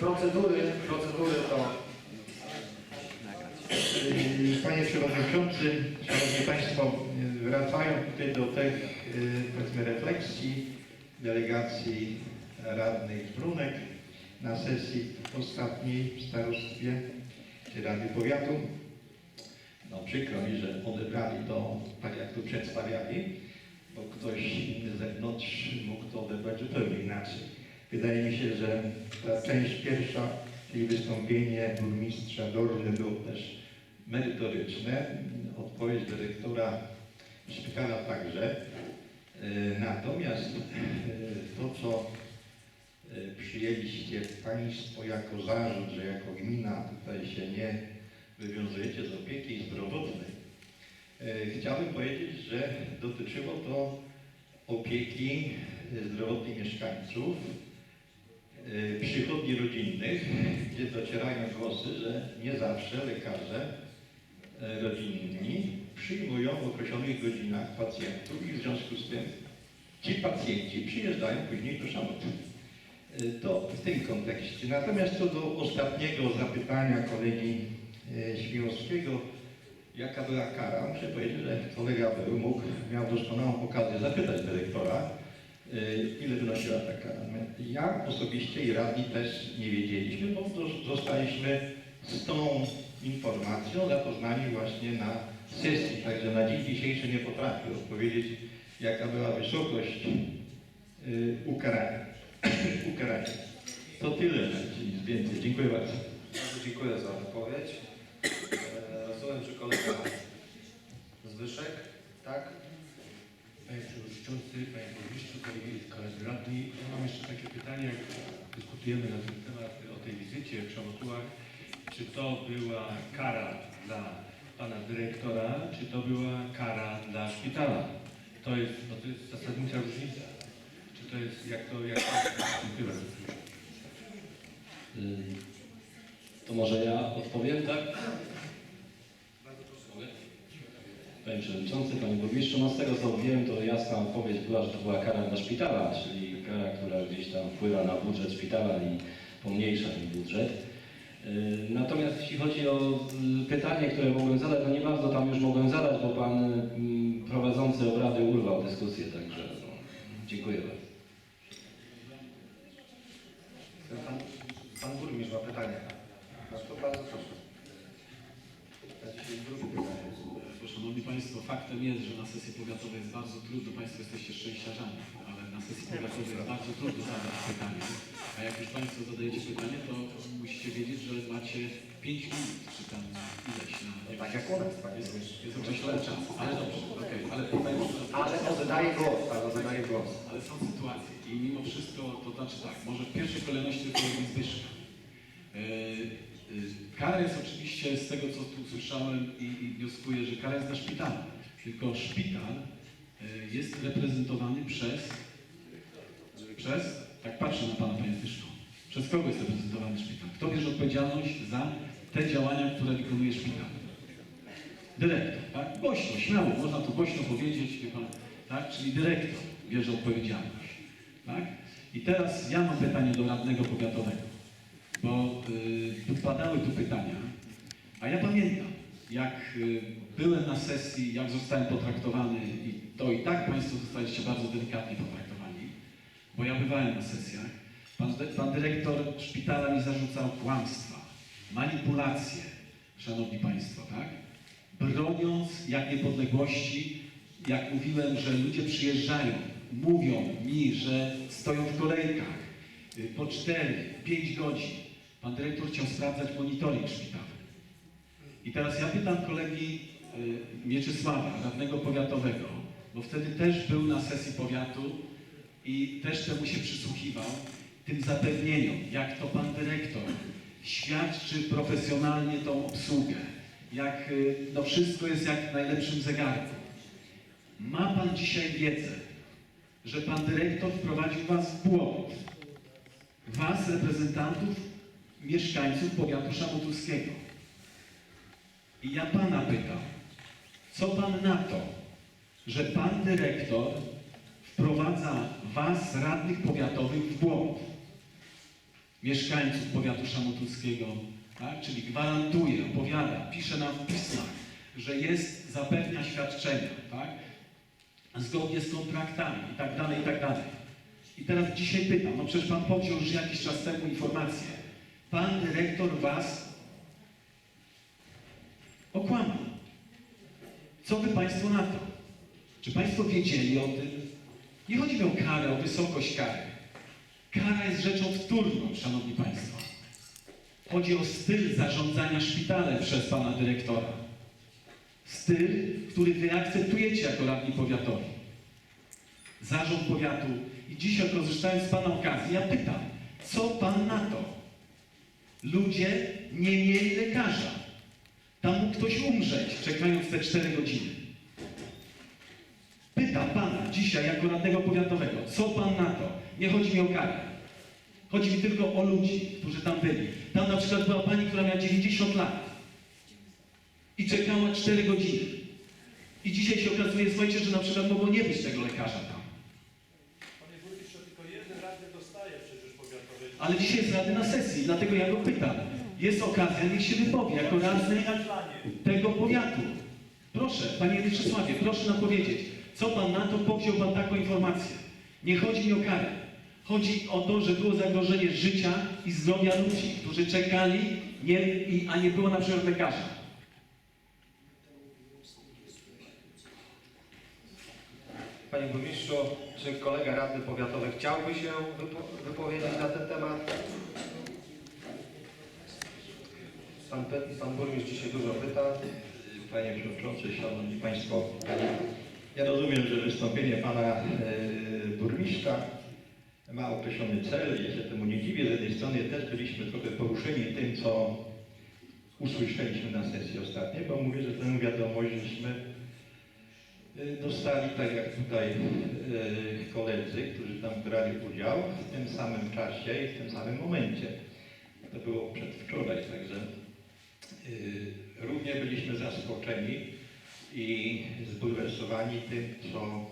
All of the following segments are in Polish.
procedury, procedury to Yy, Panie Przewodniczący, Szanowni Państwo, yy, wracając tutaj do tych yy, powiedzmy refleksji delegacji radnych Brunek na sesji ostatniej w starostwie czy Rady Powiatu. No przykro mi, że odebrali to tak jak tu przedstawiali, bo ktoś inny z zewnątrz mógł to odebrać zupełnie inaczej. Wydaje mi się, że ta część pierwsza, czyli wystąpienie burmistrza Dorny było też merytoryczne. Odpowiedź dyrektora szpitala także. E, Natomiast e, to, co e, przyjęliście Państwo jako zarzut, że jako gmina tutaj się nie wywiązujecie z opieki zdrowotnej, chciałbym powiedzieć, że dotyczyło to opieki zdrowotnej mieszkańców, przychodni rodzinnych, gdzie docierają głosy, że nie zawsze lekarze e, rodzinni przyjmują w określonych godzinach pacjentów i w związku z tym ci pacjenci przyjeżdżają później do Szamotu. E, To w tym kontekście. Natomiast co do ostatniego zapytania kolegi Śmiłowskiego, jaka była kara, muszę powiedzieć, że kolega był mógł, miał doskonałą okazję zapytać dyrektora, ile wynosiła ta kara. My- Ja osobiście i radni też nie wiedzieliśmy, bo zostaliśmy z tą informacją zapoznani właśnie na sesji, także na dzień dzisiejszy nie potrafię odpowiedzieć, jaka była wysokość y, ukarania. ukarania. To tyle, nic więcej. Dziękuję bardzo. bardzo dziękuję za odpowiedź. E, Rozumiem, że kolega Zwyszek, tak? Panie Przewodniczący, Panie Burmistrzu, kolegi, radni. Ja mam jeszcze takie pytanie, jak dyskutujemy na ten temat o tej wizycie w Przemotułach. Czy to była kara dla Pana Dyrektora, czy to była kara dla szpitala? To jest, bo to jest zasadnicza różnica. Czy to jest, jak to, jak to. Y, To może ja odpowiem, tak? Panie Przewodniczący, Panie Burmistrzu, no z tego co wiem, to jasna odpowiedź była, że to była kara dla szpitala, czyli kara, która gdzieś tam wpływa na budżet szpitala i pomniejsza ten budżet. Y, Natomiast jeśli chodzi o y, pytanie, które mogłem zadać, no nie bardzo tam już mogłem zadać, bo Pan mm, prowadzący obrady urwał dyskusję, także no, dziękuję bardzo. Pan, pan burmistrz ma pytanie. No to bardzo proszę. Ja dzisiaj drugie pytanie. Szanowni Państwo, faktem jest, że na sesji powiatowej jest bardzo trudno, Państwo jesteście szczęściarzami, ale na sesji powiatowej jest bardzo trudno zadać pytanie. A jak już Państwo zadajecie pytanie, to musicie wiedzieć, że macie 5 minut, czy tam ileś na... Tak jak u nas, panie Jest, burmistrzu. jest określony czas, ale dobrze, okej, ale, Ale oddaję głos, ale oddaję głos. ale są sytuacje i mimo wszystko, to znaczy tak, może w pierwszej kolejności tylko jest Zbyszka. E, Kara jest oczywiście z tego, co tu słyszałem i, i wnioskuję, że kara jest dla szpitala. Tylko szpital e, jest reprezentowany przez, przez, tak patrzę na Pana Panie Zbyszko, przez kogo jest reprezentowany szpital? Kto bierze odpowiedzialność za te działania, które wykonuje szpital? Dyrektor, tak? Głośno, śmiało, można to głośno powiedzieć, wie pan, tak? Czyli dyrektor bierze odpowiedzialność, tak? I teraz ja mam pytanie do radnego powiatowego, bo y, padały tu pytania, a ja pamiętam, jak y, byłem na sesji, jak zostałem potraktowany i to i tak Państwo zostaliście bardzo delikatnie potraktowani, bo ja bywałem na sesjach, pan, pan dyrektor szpitala mi zarzucał kłamstwa, manipulacje, szanowni Państwo, tak? broniąc jak niepodległości, jak mówiłem, że ludzie przyjeżdżają, mówią mi, że stoją w kolejkach y, po 4, 5 godzin. Pan dyrektor chciał sprawdzać monitoring szpitala. I teraz ja pytam kolegi y, Mieczysława, radnego powiatowego, bo wtedy też był na sesji powiatu i też temu się przysłuchiwał, tym zapewnieniom, jak to pan dyrektor świadczy profesjonalnie tą obsługę, jak y, no wszystko jest jak w najlepszym zegarku. Ma pan dzisiaj wiedzę, że pan dyrektor wprowadził was w błąd. Was, reprezentantów, mieszkańców powiatu szamotowskiego. I ja pana pytam, co pan na to, że pan dyrektor wprowadza was, radnych powiatowych, w błąd? mieszkańców powiatu szamotulskiego, tak? czyli gwarantuje, opowiada, pisze nam w pismach, że jest, zapewnia świadczenia, tak? zgodnie z kontraktami i tak dalej, i tak dalej. I teraz dzisiaj pytam, no przecież Pan powziął już jakiś czas temu informację. Pan dyrektor Was okłamał. Co Wy Państwo na to? Czy Państwo wiedzieli o tym? Nie chodzi mi o karę, o wysokość kary. Kara jest rzeczą wtórną, Szanowni Państwo. Chodzi o styl zarządzania szpitalem przez Pana dyrektora. Styl, który Wy akceptujecie jako radni powiatowi. Zarząd powiatu. I dzisiaj, korzystając z Pana okazji, ja pytam, co Pan na to? Ludzie nie mieli lekarza. Tam mógł ktoś umrzeć, czekając te 4 godziny. Pytam Pana dzisiaj jako radnego powiatowego, co Pan na to? Nie chodzi mi o karę. Chodzi mi tylko o ludzi, którzy tam byli. Tam na przykład była pani, która miała 90 lat i czekała 4 godziny. I dzisiaj się okazuje, słuchajcie, że na przykład mogło nie być tego lekarza tam. Panie burmistrzu, tylko jeden radny dostaje przecież powiatowy. Ale dzisiaj jest rady na sesji, dlatego ja go pytam. Jest okazja, niech się wypowie jako radny tego powiatu. Proszę, panie Wieczysławie, proszę nam powiedzieć, co pan na to powziął pan taką informację? Nie chodzi mi o karę. Chodzi o to, że było zagrożenie życia i zdrowia ludzi, którzy czekali, nie, i, a nie było na przykład lekarza. Panie burmistrzu, czy kolega radny powiatowy chciałby się wypo- wypowiedzieć na ten temat? Pan, pan burmistrz dzisiaj dużo pyta. Panie Przewodniczący, Szanowni Państwo, ja rozumiem, że wystąpienie Pana e, Burmistrza ma określony cel. Ja się temu nie dziwię. Z jednej strony też byliśmy trochę poruszeni tym, co usłyszeliśmy na sesji ostatniej, bo mówię, że tę wiadomość żeśmy dostali, tak jak tutaj e, koledzy, którzy tam brali udział, w tym samym czasie i w tym samym momencie. To było przedwczoraj, także y, Równie byliśmy zaskoczeni i zbulwersowani tym, co,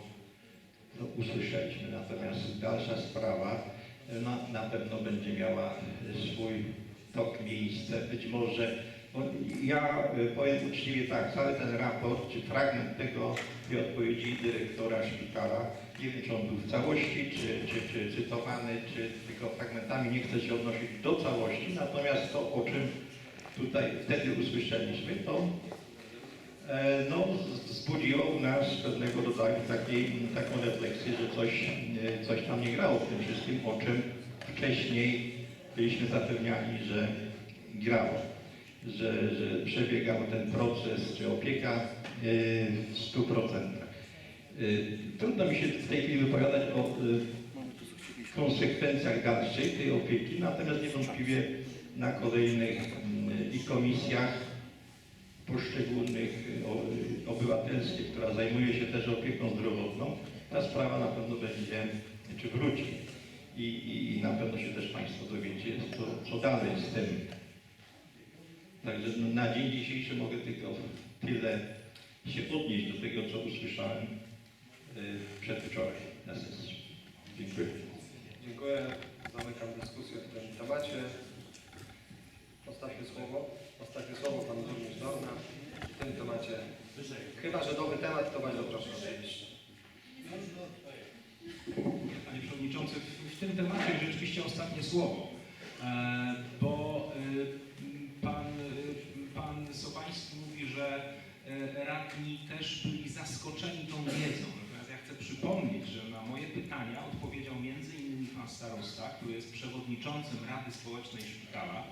usłyszeliśmy. Natomiast dalsza sprawa y, na, pewno będzie miała y, swój tok, miejsce. Być może, ja y, powiem uczciwie tak, cały ten raport, czy fragment tego tej odpowiedzi dyrektora szpitala, nie wiem, czy on był w całości, czy, czy, czy cytowany, czy tylko fragmentami, nie chcę się odnosić do całości, natomiast to, o czym tutaj wtedy usłyszeliśmy, to e, no, wzbudziło u nas pewnego rodzaju takiej, taką refleksję, że coś, e, coś tam nie grało w tym wszystkim, o czym wcześniej byliśmy zapewniani, że grało, że, że przebiegał ten proces czy opieka e, w 100%. E, Trudno mi się w tej chwili wypowiadać o e, konsekwencjach dalszych tej opieki, natomiast niewątpliwie na kolejnych mm, i komisjach poszczególnych obywatelskich, która zajmuje się też opieką zdrowotną, ta sprawa na pewno będzie, czy wróci. I, i, i na pewno się też Państwo dowiecie, co, co dalej z tym. Także no, na dzień dzisiejszy mogę tylko tyle się odnieść do tego, co usłyszałem y, przedwczoraj na sesji. Dziękuję. Dziękuję. Zamykam dyskusję w tym temacie. Ostatnie słowo. Ostatnie słowo pan burmistrz Dorna w tym temacie. Chyba, że nowy temat, to bardzo proszę. Panie Przewodniczący, w- w tym temacie rzeczywiście ostatnie słowo, e, bo też byli zaskoczeni tą wiedzą. Natomiast ja chcę przypomnieć, że na moje pytania odpowiedział innymi pan starosta, który jest przewodniczącym Rady Społecznej Szpitala.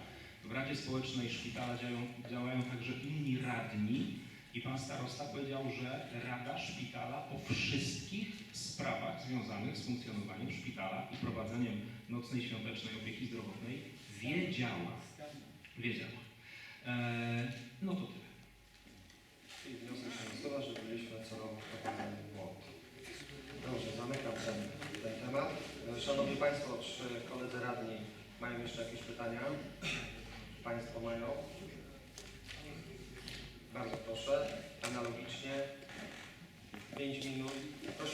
W Radzie Społecznej Szpitala działają, działają także inni radni i pan starosta powiedział, że Rada Szpitala o wszystkich sprawach związanych z funkcjonowaniem szpitala i prowadzeniem nocnej świątecznej opieki zdrowotnej wiedziała. Wiedziała. Eee, no to tyle. I wniosek nasuwa, że byliśmy celowo wprowadzeni w błąd. Dobrze, zamykam ten, ten temat. Szanowni Państwo, czy koledzy radni mają jeszcze jakieś pytania? Państwo mają? Bardzo proszę, analogicznie 5 minut.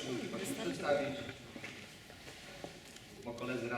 Ludzi właśnie przedstawić, bo koledzy radni